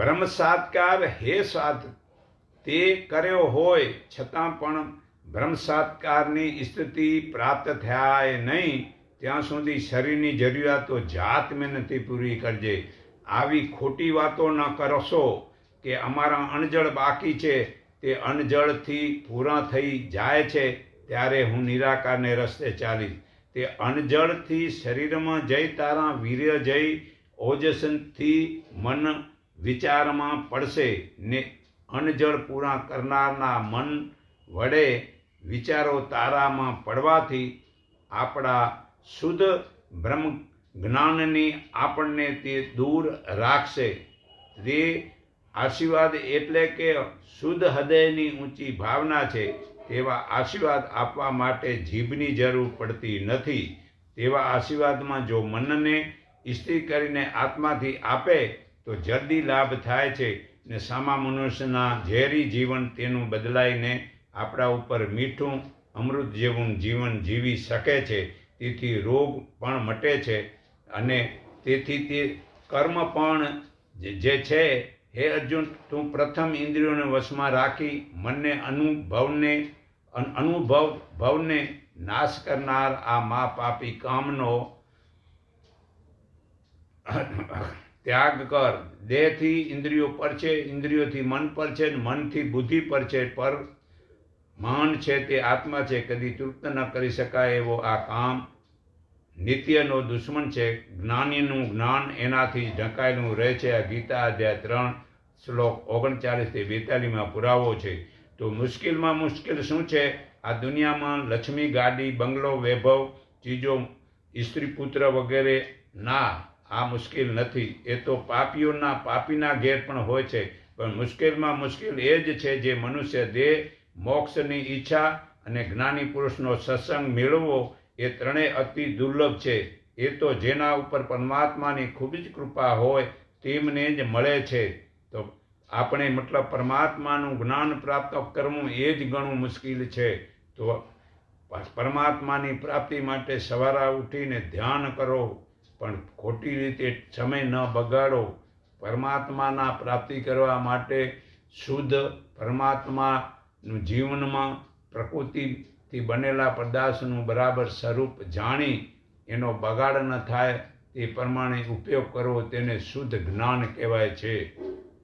બ્રહ્મ સાત્કાર હે સાત તે કર્યો હોય છતાં પણ બ્રહ્મ સાત્કારની સ્થિતિ પ્રાપ્ત થાય નહીં. ત્યાં સુધી શરીરની જરૂરિયાતો જાત મહેનતથી પૂરી કરજે. આવી ખોટી વાતો ન કરશો કે અમારા અણજળ બાકી છે. તે અણજળથી પૂરા થઈ જાય છે. ત્યારે હું નિરાકારને રસ્તે ચાલીશ. તે અણજળથી શરીરમાં જઈ તારા વીર્ય જઈ ઓજસનથી મન વિચારમાં પડશે ને અણજળ પૂરા કરનારના મન વડે વિચારો તારામાં પડવાથી આપણા શુદ્ધ બ્રહ્મ જ્ઞાનની આપણને તે દૂર રાખશે. તે આશીર્વાદ એટલે કે શુદ્ધ હૃદયની ઊંચી ભાવના છે. તેવા આશીર્વાદ આપવા માટે જીભની જરૂર પડતી નથી. તેવા આશીર્વાદમાં જો મનને સ્થિર કરીને આત્માથી આપે તો જલ્દી લાભ થાય છે ને સામા મનુષ્યના ઝેરી જીવન તેનું બદલાઈને આપણા ઉપર મીઠું, અમૃત જેવું જીવન જીવી શકે છે. તેથી રોગ પણ મટે છે અને તેથી તે કર્મ પણ જે- છે, હે અર્જુન, તું પ્રથમ ઇન્દ્રિયોને વશમાં રાખી મનને અનુભવને અન- અનુભવ ભવને નાશ કરનાર આ મા પાપી કામનો ત્યાગ કર. દેહથી ઇન્દ્રિયો પર છે, ઇન્દ્રિયોથી મન પર છે ને મનથી બુદ્ધિ પર છે, પર મન છે તે આત્મા છે. કદી તૃપ્ત ન કરી શકાય એવો આ કામ. નિત્યનો દુશ્મન છે. જ્ઞાનીનું જ્ઞાન એનાથી ઢંકાયેલું રહે છે. આ ગીતા અધ્યાય ત્રણ, શ્લોક ઓગણચાલીસથી બેતાલીસમાં પુરાવો છે. તો મુશ્કેલમાં મુશ્કેલ શું છે? આ દુનિયામાં લક્ષ્મી, ગાડી, બંગલો, વૈભવ, ચીજો, સ્ત્રી પુત્ર વગેરે ના આ મુશ્કેલ નથી. એ તો પાપીઓના, પાપીના ઘેર પણ હોય છે. પણ મુશ્કેલમાં મુશ્કેલ એ જ છે જે મનુષ્ય દેહ, મોક્ષની ઈચ્છા અને જ્ઞાની પુરુષનો સત્સંગ મેળવવો એ ત્રણેય અતિ દુર્લભ છે. એ તો જેના ઉપર પરમાત્માની ખૂબ જ કૃપા હોય તેમને જ મળે છે. તો આપણે મતલબ પરમાત્માનું જ્ઞાન પ્રાપ્ત કરવું એ જ ઘણું મુશ્કેલ છે. તો પરમાત્માની પ્રાપ્તિ માટે સવારે ઉઠીને ધ્યાન કરો. પણ ખોટી રીતે સમય ન બગાડો. પરમાત્માના પ્રાપ્તિ કરવા માટે શુદ્ધ પરમાત્માનું જીવનમાં પ્રકૃતિથી બનેલા પદાર્થનું બરાબર સ્વરૂપ જાણી એનો બગાડ ન થાય તે પ્રમાણે ઉપયોગ કરવો તેને શુદ્ધ જ્ઞાન કહેવાય છે.